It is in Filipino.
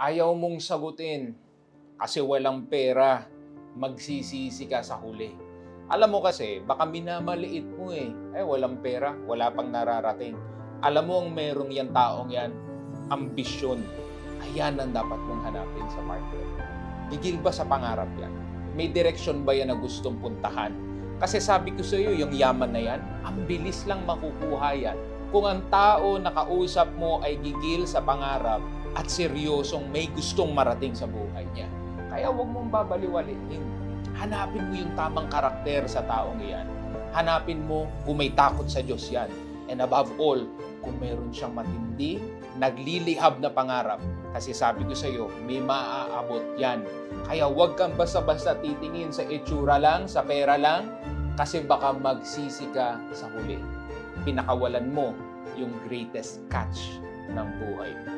ayaw mong sagutin kasi walang pera, magsisisi ka sa huli. Alam mo kasi, baka minamaliit mo eh. Eh, walang pera, wala pang nararating. Alam mo ang merong yan taong yan, ambisyon. Ayan ang dapat mong hanapin sa partner. Gigil ba sa pangarap yan? May direksyon ba yan na gustong puntahan? Kasi sabi ko sa iyo, yung yaman na yan, ang bilis lang makukuha yan. Kung ang tao na kausap mo ay gigil sa pangarap at seryosong may gustong marating sa buhay niya. Kaya huwag mong babaliwaliin. Hanapin mo yung tamang karakter sa taong iyan. Hanapin mo kung may takot sa Diyos yan. And above all, kung meron siyang matindi, naglilihab na pangarap. Kasi sabi ko sa iyo, may maaabot yan. Kaya huwag kang basta-basta titingin sa itsura lang, sa pera lang, kasi baka magsisi ka sa huli. Pinakawalan mo yung greatest catch ng buhay mo.